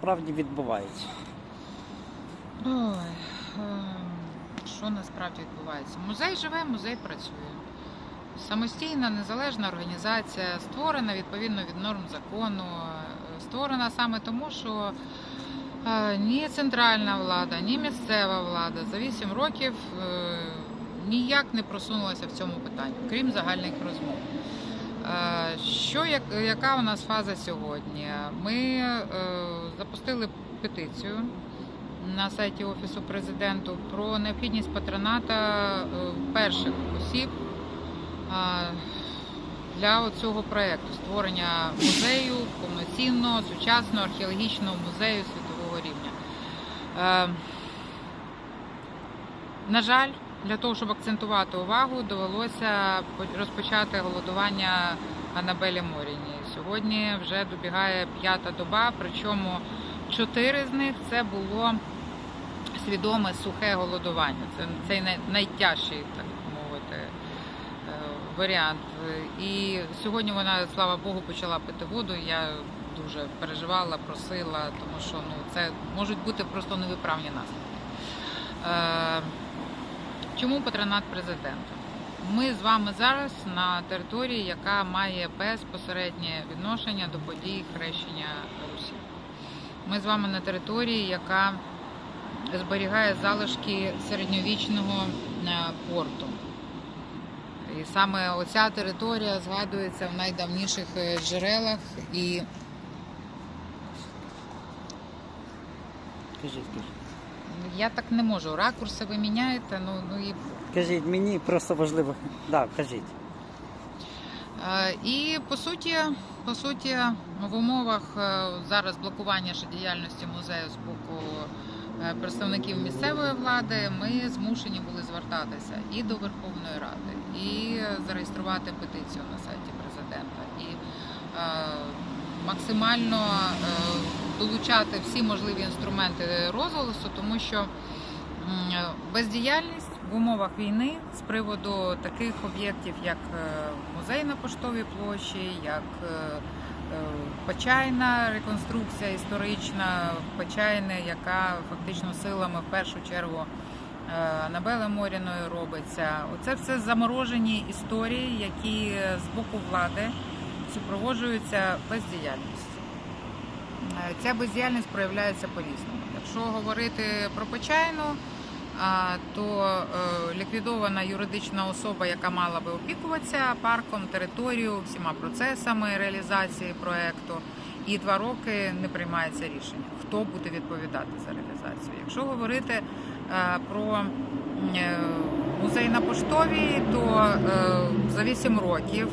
насправді відбувається? Ой, ем, що насправді відбувається? Музей живе, музей працює. Самостійна незалежна організація, створена відповідно від норм закону, створена саме тому, що е, ні центральна влада, ні місцева влада за 8 років е, ніяк не просунулася в цьому питанні, крім загальних розмов. Е, Що яка у нас фаза сьогодні? Ми запустили петицію на сайті Офісу президенту про необхідність патроната е, перших осіб для цього проєкту створення музею повноцінного сучасного археологічного музею світового рівня. Е, На жаль, для того, щоб акцентувати увагу, довелося по- розпочати голодування Анабелі Моріні. Сьогодні вже добігає п'ята доба, причому чотири з них це було свідоме сухе голодування. Це цей найтяжчий, так мовити, е, варіант. І сьогодні вона, слава Богу, почала пити воду. Я дуже переживала, просила, тому що ну, це можуть бути просто невиправні наслідки. Е, Чому патронат президента? Ми з вами зараз на території, яка має безпосереднє відношення до подій хрещення Русі. Ми з вами на території, яка зберігає залишки середньовічного е, порту. І саме оця територія згадується в найдавніших е, джерелах і я так не можу. Ракурси ви міняєте, ну, ну і Кажіть, мені просто важливо. Да, кажіть. Е, І по суті, по суті, в умовах е, зараз блокування діяльності музею з боку е, представників місцевої влади, ми змушені були звертатися і до Верховної Ради, і зареєструвати петицію на сайті президента, і максимально долучати всі можливі інструменти розголосу, тому що бездіяльність в умовах війни з приводу таких об'єктів, як е, музей на поштовій площі, як е, е, Почайна реконструкція історична, Почайна, яка фактично силами в першу чергу Анабели Моріної робиться. Оце все заморожені історії, які з боку влади супроводжуються бездіяльністю. Ця бездіяльність проявляється по-різному. Якщо говорити про Почайну, то е, ліквідована юридична особа, яка мала би опікуватися парком, територією, всіма процесами реалізації проекту, і два роки не приймається рішення, хто буде відповідати за реалізацію. Якщо говорити е, про е, музей на поштовій, то за 8 років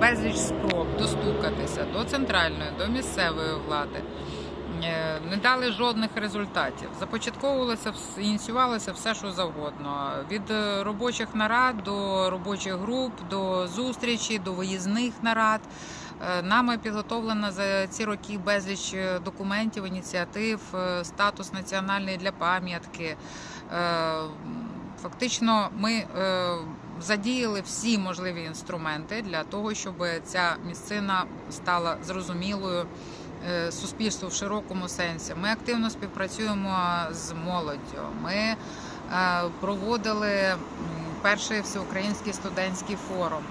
безліч спроб достукатися до центральної, до місцевої влади. Е, Не дали жодних результатів. Започатковувалося ініціювалося все, що завгодно. Від е, робочих нарад до робочих груп, до зустрічі, до виїзних нарад. Е, Нами підготовлено за ці роки безліч документів, ініціатив, статус національний для пам'ятки. Фактично, ми задіяли всі можливі інструменти для того, щоб ця місцина стала зрозумілою суспільству в широкому сенсі. Ми активно співпрацюємо з молоддю. Ми е, проводили перший всеукраїнський студентський форум,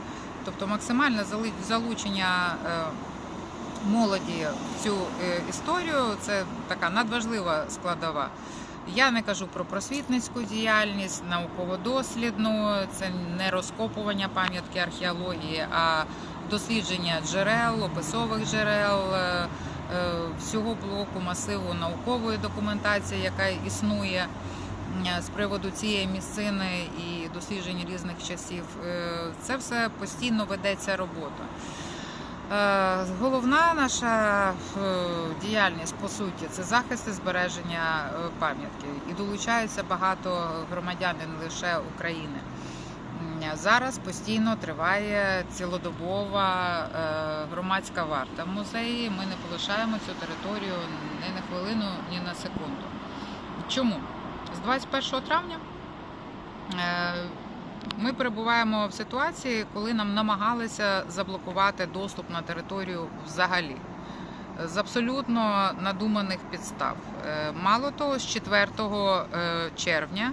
тобто максимальне залучення. е, Молоді в цю е, історію це така надважлива складова. Я не кажу про просвітницьку діяльність, науково-дослідну, це не розкопування пам'ятки археології, а дослідження джерел, описових джерел, е, е, всього блоку масиву наукової документації, яка існує з приводу цієї місцини і досліджень різних часів. Е, Це все постійно ведеться робота. Е, Головна наша е, діяльність по суті це захист і збереження е, пам'ятки, і долучаються багато громадян не лише України. Зараз постійно триває цілодобова е, громадська варта в музеї. Ми не полишаємо цю територію ні на хвилину, ні на секунду. Чому? З 21 травня е, ми перебуваємо в ситуації, коли нам намагалися заблокувати доступ на територію взагалі. з абсолютно надуманих підстав. Е, Мало того, з 4 е, червня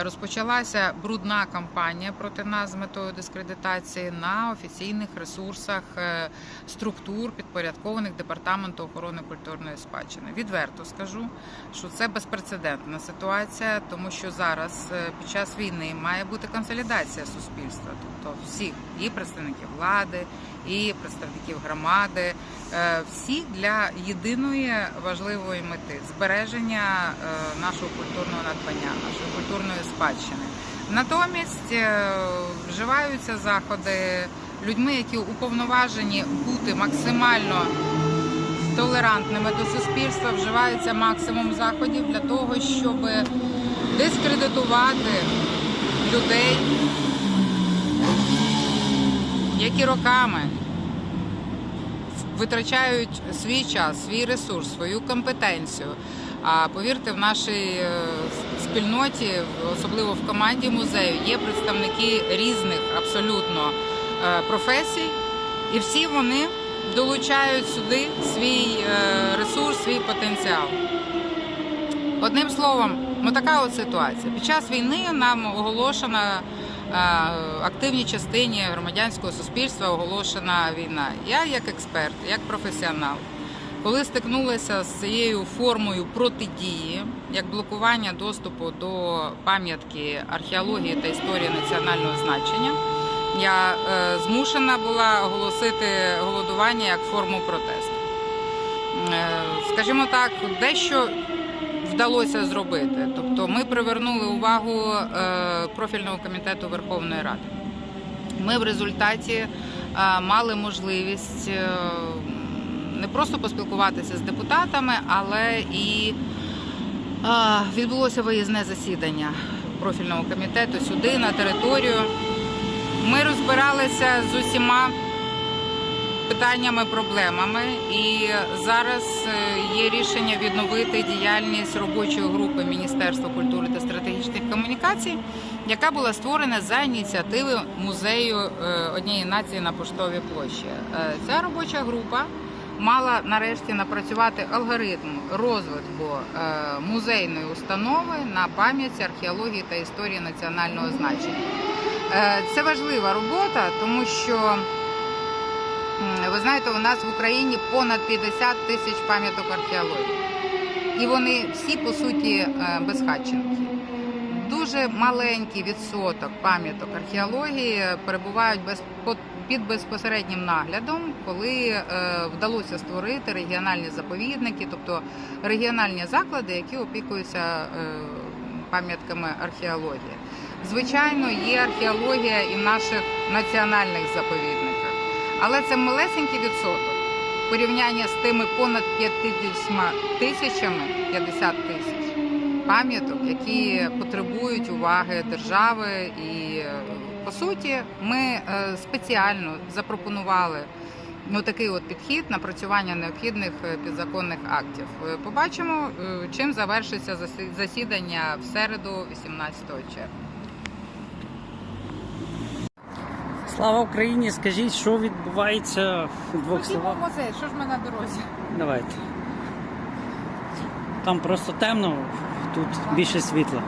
розпочалася брудна кампанія проти нас з метою дискредитації на офіційних ресурсах е, структур, підпорядкованих департаменту охорони культурної спадщини. Відверто скажу, що це безпрецедентна ситуація, тому що зараз е, під час війни має бути консолідація суспільства, тобто всіх і представників влади, і представників громади, е, всі для єдиної важливої мети збереження е, нашого культурного надбання, спадщини. Натомість е, вживаються заходи людьми, які уповноважені бути максимально толерантними до суспільства, вживається максимум заходів для того, щоб дискредитувати людей, які роками витрачають свій час, свій ресурс, свою компетенцію. А повірте, в нашій е, спільноті, особливо в команді музею, є представники різних абсолютно е, професій, і всі вони долучають сюди свій е, ресурс, свій потенціал. Одним словом, ну така от ситуація. Під час війни нам оголошена активній частині громадянського суспільства оголошена війна. Я як експерт, як професіонал, коли стикнулася з цією формою протидії, як блокування доступу до пам'ятки археології та історії національного значення, я е, змушена була оголосити голодування як форму протесту. Е, Скажімо так, дещо вдалося зробити. Тобто ми привернули увагу е, профільного комітету Верховної Ради. Ми в результаті мали можливість просто поспілкуватися з депутатами, але і відбулося виїзне засідання профільного комітету сюди, на територію. Ми розбиралися з усіма питаннями, проблемами, і зараз е, є рішення відновити діяльність робочої групи Міністерства культури та стратегічних комунікацій, яка була створена за ініціативи музею е, однієї нації на поштовій площі. Е, Ця робоча група мала нарешті напрацювати алгоритм розвитку е, музейної установи на пам'яті археології та історії національного значення. Е, Це важлива робота, тому що ви знаєте, у нас в Україні понад 50 тисяч пам'яток археології. І вони всі по суті е, безхатченки. Дуже маленький відсоток пам'яток археології перебувають без під безпосереднім наглядом, коли е, вдалося створити регіональні заповідники, тобто регіональні заклади, які опікуються е, пам'ятками археології. Звичайно, є археологія і в наших національних заповідниках, але це малесенький відсоток в порівнянні з тими понад 50 тисячами 50 тисяч пам'яток, які потребують уваги держави. І е, по суті, ми е, спеціально запропонували ну, такий от підхід напрацювання необхідних е, підзаконних актів. Е, Побачимо, чим завершиться засідання в середу, 18 червня. Слава Україні! Скажіть, що відбувається в двох словах? музей, що ж ми на дорозі? Давайте. Там просто темно, тут більше світла.